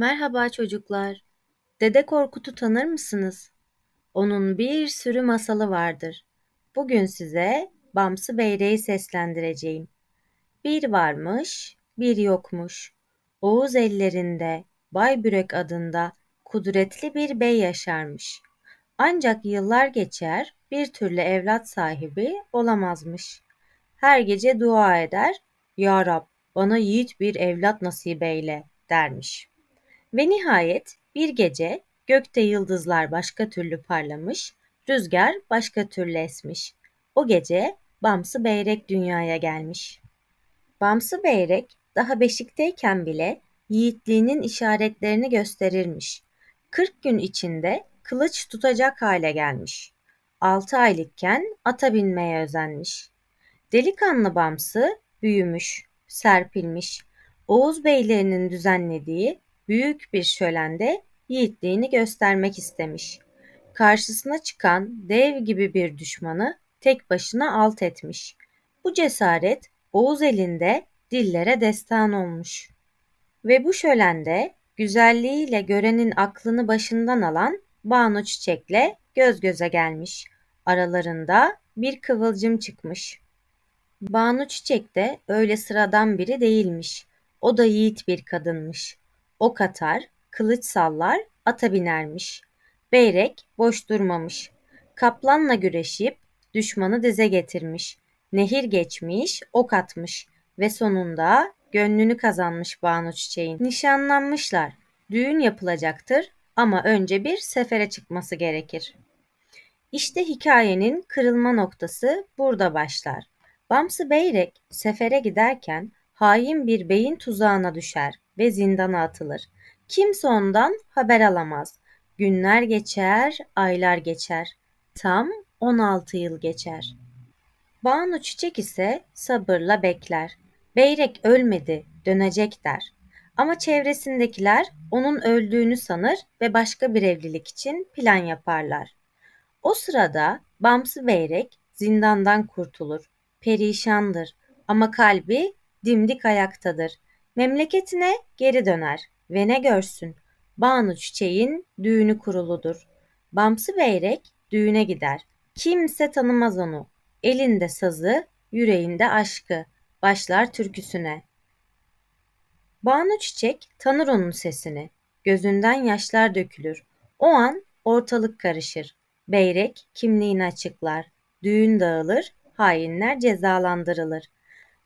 Merhaba çocuklar. Dede Korkut'u tanır mısınız? Onun bir sürü masalı vardır. Bugün size Bamsı Beyre'yi seslendireceğim. Bir varmış, bir yokmuş. Oğuz ellerinde Baybürek adında kudretli bir bey yaşarmış. Ancak yıllar geçer, bir türlü evlat sahibi olamazmış. Her gece dua eder, Ya Rab bana yiğit bir evlat nasip eyle dermiş. Ve nihayet bir gece gökte yıldızlar başka türlü parlamış, rüzgar başka türlü esmiş. O gece Bamsı Beyrek dünyaya gelmiş. Bamsı Beyrek daha beşikteyken bile yiğitliğinin işaretlerini gösterirmiş. Kırk gün içinde kılıç tutacak hale gelmiş. Altı aylıkken ata binmeye özenmiş. Delikanlı Bamsı büyümüş, serpilmiş. Oğuz beylerinin düzenlediği büyük bir şölende yiğitliğini göstermek istemiş. Karşısına çıkan dev gibi bir düşmanı tek başına alt etmiş. Bu cesaret Oğuz elinde dillere destan olmuş. Ve bu şölende güzelliğiyle görenin aklını başından alan Banu Çiçek'le göz göze gelmiş. Aralarında bir kıvılcım çıkmış. Banu Çiçek de öyle sıradan biri değilmiş. O da yiğit bir kadınmış. Ok atar, kılıç sallar, ata binermiş. Beyrek boş durmamış. Kaplanla güreşip düşmanı dize getirmiş. Nehir geçmiş, ok atmış ve sonunda gönlünü kazanmış Banu Çiçek'in. Nişanlanmışlar. Düğün yapılacaktır ama önce bir sefere çıkması gerekir. İşte hikayenin kırılma noktası burada başlar. Bamsı Beyrek sefere giderken hain bir beyin tuzağına düşer ve zindana atılır. Kimse ondan haber alamaz. Günler geçer, aylar geçer. Tam 16 yıl geçer. Banu Çiçek ise sabırla bekler. Beyrek ölmedi, dönecek der. Ama çevresindekiler onun öldüğünü sanır ve başka bir evlilik için plan yaparlar. O sırada Bamsı Beyrek zindandan kurtulur. Perişandır ama kalbi dimdik ayaktadır. Memleketine geri döner ve ne görsün? Banu Çiçek'in düğünü kuruludur. Bamsı Beyrek düğüne gider. Kimse tanımaz onu. Elinde sazı, yüreğinde aşkı. Başlar türküsüne. Banu Çiçek tanır onun sesini. Gözünden yaşlar dökülür. O an ortalık karışır. Beyrek kimliğini açıklar. Düğün dağılır, hainler cezalandırılır.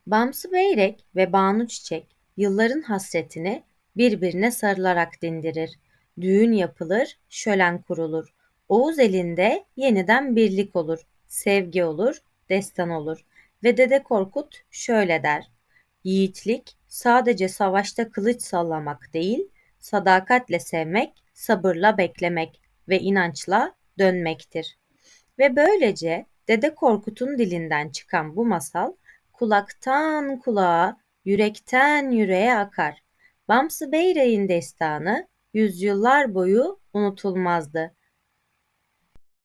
Bamsı Beyrek ve Banu Çiçek yılların hasretini birbirine sarılarak dindirir. Düğün yapılır, şölen kurulur. Oğuz elinde yeniden birlik olur, sevgi olur, destan olur. Ve Dede Korkut şöyle der. Yiğitlik sadece savaşta kılıç sallamak değil, sadakatle sevmek, sabırla beklemek ve inançla dönmektir. Ve böylece Dede Korkut'un dilinden çıkan bu masal kulaktan kulağa, yürekten yüreğe akar. Bamsı Beyrek'in destanı yüzyıllar boyu unutulmazdı.